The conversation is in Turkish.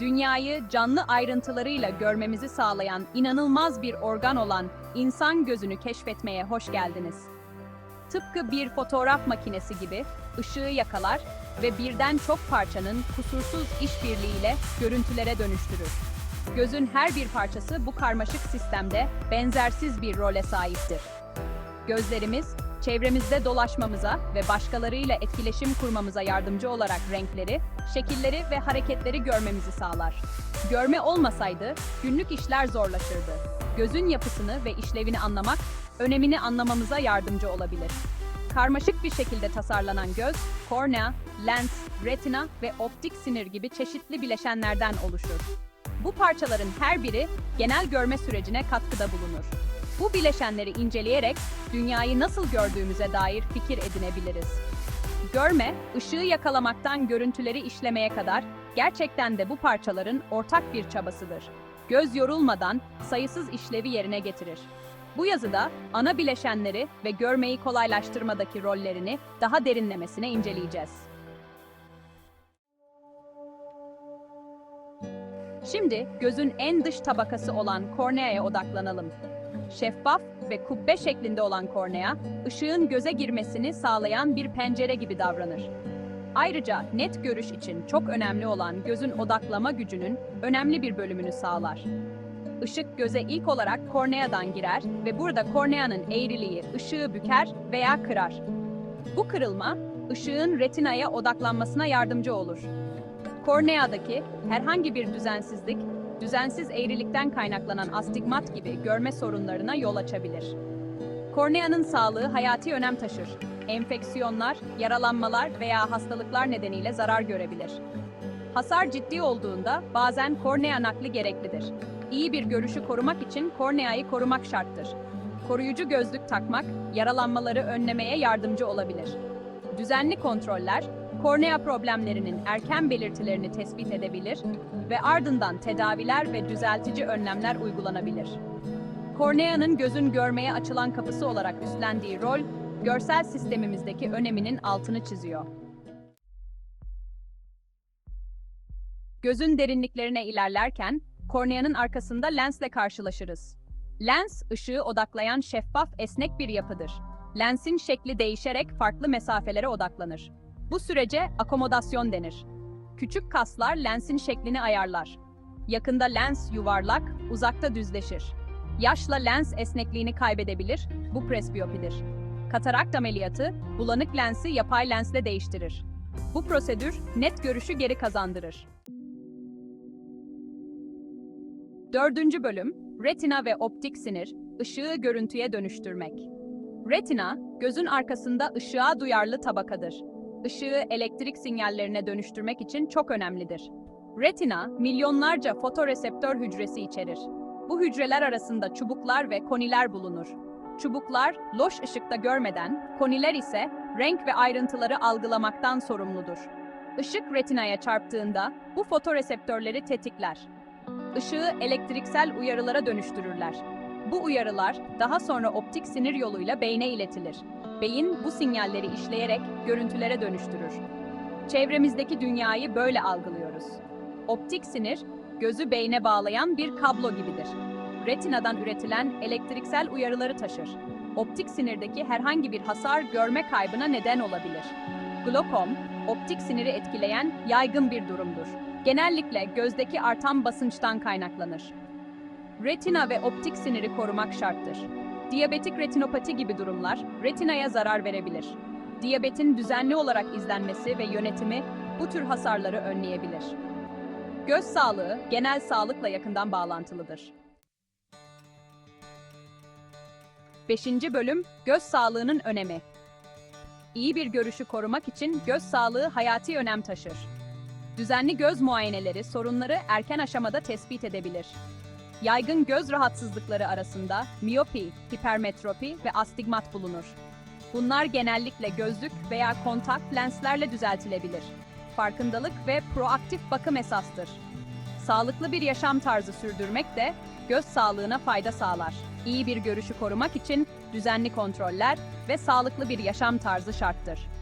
dünyayı canlı ayrıntılarıyla görmemizi sağlayan inanılmaz bir organ olan insan gözünü keşfetmeye hoş geldiniz. Tıpkı bir fotoğraf makinesi gibi ışığı yakalar ve birden çok parçanın kusursuz işbirliğiyle görüntülere dönüştürür. Gözün her bir parçası bu karmaşık sistemde benzersiz bir role sahiptir. Gözlerimiz, çevremizde dolaşmamıza ve başkalarıyla etkileşim kurmamıza yardımcı olarak renkleri, şekilleri ve hareketleri görmemizi sağlar. Görme olmasaydı günlük işler zorlaşırdı. Gözün yapısını ve işlevini anlamak, önemini anlamamıza yardımcı olabilir. Karmaşık bir şekilde tasarlanan göz, kornea, lens, retina ve optik sinir gibi çeşitli bileşenlerden oluşur. Bu parçaların her biri genel görme sürecine katkıda bulunur. Bu bileşenleri inceleyerek dünyayı nasıl gördüğümüze dair fikir edinebiliriz. Görme, ışığı yakalamaktan görüntüleri işlemeye kadar gerçekten de bu parçaların ortak bir çabasıdır. Göz yorulmadan sayısız işlevi yerine getirir. Bu yazıda ana bileşenleri ve görmeyi kolaylaştırmadaki rollerini daha derinlemesine inceleyeceğiz. Şimdi gözün en dış tabakası olan korneaya odaklanalım. Şeffaf ve kubbe şeklinde olan kornea, ışığın göze girmesini sağlayan bir pencere gibi davranır. Ayrıca net görüş için çok önemli olan gözün odaklama gücünün önemli bir bölümünü sağlar. Işık göze ilk olarak korneadan girer ve burada korneanın eğriliği ışığı büker veya kırar. Bu kırılma, ışığın retinaya odaklanmasına yardımcı olur. Korneadaki herhangi bir düzensizlik, düzensiz eğrilikten kaynaklanan astigmat gibi görme sorunlarına yol açabilir. Korneanın sağlığı hayati önem taşır. Enfeksiyonlar, yaralanmalar veya hastalıklar nedeniyle zarar görebilir. Hasar ciddi olduğunda bazen kornea nakli gereklidir. İyi bir görüşü korumak için korneayı korumak şarttır. Koruyucu gözlük takmak, yaralanmaları önlemeye yardımcı olabilir. Düzenli kontroller, kornea problemlerinin erken belirtilerini tespit edebilir ve ardından tedaviler ve düzeltici önlemler uygulanabilir. Korneanın gözün görmeye açılan kapısı olarak üstlendiği rol, görsel sistemimizdeki öneminin altını çiziyor. Gözün derinliklerine ilerlerken, korneanın arkasında lensle karşılaşırız. Lens, ışığı odaklayan şeffaf, esnek bir yapıdır. Lensin şekli değişerek farklı mesafelere odaklanır. Bu sürece akomodasyon denir. Küçük kaslar lensin şeklini ayarlar. Yakında lens yuvarlak, uzakta düzleşir. Yaşla lens esnekliğini kaybedebilir, bu presbiyopidir. Katarakt ameliyatı, bulanık lensi yapay lensle değiştirir. Bu prosedür net görüşü geri kazandırır. Dördüncü bölüm, retina ve optik sinir, ışığı görüntüye dönüştürmek. Retina, gözün arkasında ışığa duyarlı tabakadır. Işığı elektrik sinyallerine dönüştürmek için çok önemlidir. Retina, milyonlarca fotoreseptör hücresi içerir. Bu hücreler arasında çubuklar ve koniler bulunur. Çubuklar, loş ışıkta görmeden, koniler ise renk ve ayrıntıları algılamaktan sorumludur. Işık retinaya çarptığında bu fotoreseptörleri tetikler. Işığı elektriksel uyarılara dönüştürürler. Bu uyarılar daha sonra optik sinir yoluyla beyne iletilir. Beyin bu sinyalleri işleyerek görüntülere dönüştürür. Çevremizdeki dünyayı böyle algılıyoruz. Optik sinir, gözü beyne bağlayan bir kablo gibidir. Retinadan üretilen elektriksel uyarıları taşır. Optik sinirdeki herhangi bir hasar görme kaybına neden olabilir. Glokom, optik siniri etkileyen yaygın bir durumdur. Genellikle gözdeki artan basınçtan kaynaklanır. Retina ve optik siniri korumak şarttır. Diyabetik retinopati gibi durumlar retinaya zarar verebilir. Diyabetin düzenli olarak izlenmesi ve yönetimi bu tür hasarları önleyebilir. Göz sağlığı genel sağlıkla yakından bağlantılıdır. 5. bölüm Göz sağlığının önemi. İyi bir görüşü korumak için göz sağlığı hayati önem taşır. Düzenli göz muayeneleri sorunları erken aşamada tespit edebilir. Yaygın göz rahatsızlıkları arasında miyopi, hipermetropi ve astigmat bulunur. Bunlar genellikle gözlük veya kontak lenslerle düzeltilebilir. Farkındalık ve proaktif bakım esastır. Sağlıklı bir yaşam tarzı sürdürmek de göz sağlığına fayda sağlar. İyi bir görüşü korumak için düzenli kontroller ve sağlıklı bir yaşam tarzı şarttır.